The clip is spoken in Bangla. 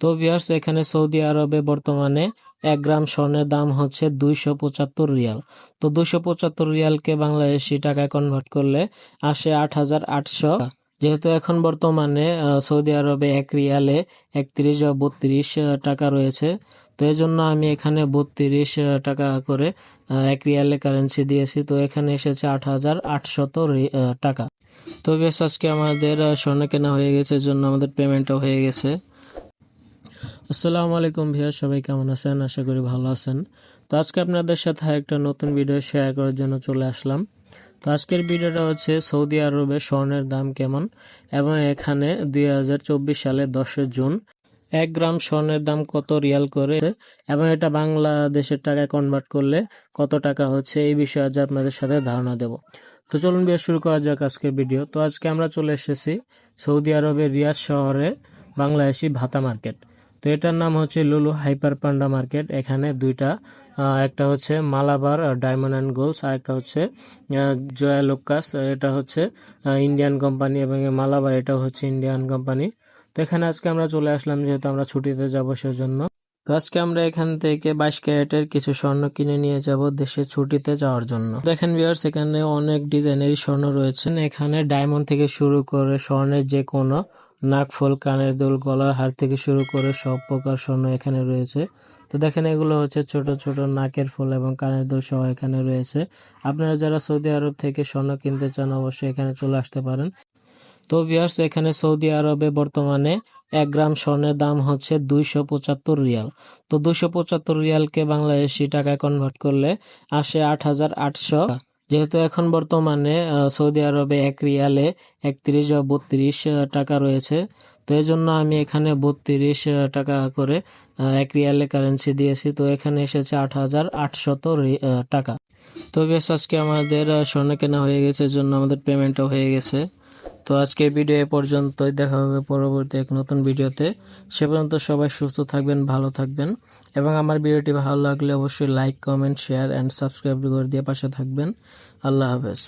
তো ভিউয়ার্স এখানে সৌদি আরবে বর্তমানে এক গ্রাম স্বর্ণের দাম হচ্ছে দুইশো পঁচাত্তর রিয়াল। তো দুইশো পঁচাত্তর রিয়ালকে বাংলাদেশি টাকায় কনভার্ট করলে আসে আট হাজার আটশো। যেহেতু এখন বর্তমানে সৌদি আরবে এক রিয়ালে একত্রিশ বা বত্রিশ টাকা রয়েছে। তো এই জন্য আমি এখানে বত্রিশ টাকা করে এক রিয়ালে কারেন্সি দিয়েছি। তো এখানে এসেছে আট হাজার আটশত টাকা। তো বেশ, আজকে আমাদের স্বর্ণ কেনা হয়ে গেছে জন্য আমাদের পেমেন্টও হয়ে গেছে। আসসালামু আলাইকুম ভিয়া সবাই কেমন আছেন? আশা করি ভালো আছেন। তো আজকে আপনাদের সাথে একটা নতুন ভিডিও শেয়ার করার জন্য চলে আসলাম। তো আজকের ভিডিওটা হচ্ছে সৌদি আরবে স্বর্ণের দাম কেমন? এবং এখানে দুই হাজার চব্বিশ সালে দশই জুন। এক গ্রাম স্বর্ণের দাম কত রিয়াল করে? এবং এটা বাংলাদেশের টাকায় কনভার্ট করলে কত টাকা হচ্ছে? এই বিষয়ে আজ আপনাদের সাথে ধারণা দেব। তো চলুন বিয়ে শুরু করা যাক আজকের ভিডিও তো আজকে আমরা চলে এসেছি সৌদি আরবের রিয়াদ শহরে বাংলাদেশি ভাতা মার্কেট। তো এটার নাম হচ্ছে লুলু হাইপার পান্ডা মার্কেট। এখানে দুইটা একটা হচ্ছে মালাবার ডায়মন্ড অ্যান্ড গোলস আর একটা হচ্ছে জয়া লোকাস এটা হচ্ছে ইন্ডিয়ান কোম্পানি এবং মালাবার এটা হচ্ছে ইন্ডিয়ান কোম্পানি। তো এখানে আজকে আমরা চলে আসলাম যেহেতু আমরা ছুটিতে যাব সেজন্য। তো আজকে আমরা এখান থেকে বাইশ ক্যারেটের কিছু স্বর্ণ কিনে নিয়ে যাব দেশে ছুটিতে যাওয়ার জন্য। দেখেন ভিউয়ার্স এখানে অনেক ডিজাইনেরই স্বর্ণ রয়েছে। এখানে ডায়মন্ড থেকে শুরু করে স্বর্ণের যে কোনো নাকফল, কানের দুল, গলার হার থেকে শুরু করে সব প্রকার স্বর্ণ এখানে রয়েছে। তো দেখেন, এগুলো হচ্ছে ছোট ছোট নাকের ফুল এবং কানের দুল সহ এখানে রয়েছে। আপনারা যারা সৌদি আরব থেকে স্বর্ণ কিনতে চান, অবশ্যই এখানে চলে আসতে পারেন। তো ভিউয়ার্স এখানে সৌদি আরবে বর্তমানে এক গ্রাম স্বর্ণের দাম হচ্ছে দুইশো পঁচাত্তর রিয়াল। তো দুইশো পঁচাত্তর রিয়ালকে বাংলাদেশি টাকায় কনভার্ট করলে আসে আট হাজার আটশো। যেহেতু এখন বর্তমানে সৌদি আরবে এক রিয়ালে একত্রিশ বা বত্রিশ টাকা রয়েছে। তো এই জন্য আমি এখানে বত্রিশ টাকা করে এক রিয়ালে কারেন্সি দিয়েছি। তো এখানে এসেছে আট হাজার আটশত টাকা। তো বেশ আজকে আমাদের স্বর্ণ কেনা হয়ে গেছে। জন্য আমাদের পেমেন্টও হয়ে গেছে। তো আজকের ভিডিও এ পর্যন্তই। দেখা হবে পরবর্তী এক নতুন ভিডিওতে সে পর্যন্ত সবাই সুস্থ থাকবেন, ভালো থাকবেন। এবং আমার ভিডিওটি ভালো লাগলে অবশ্যই like comment share and subscribe করে দিয়ে পাশে থাকবেন। আল্লাহ হাফেজ।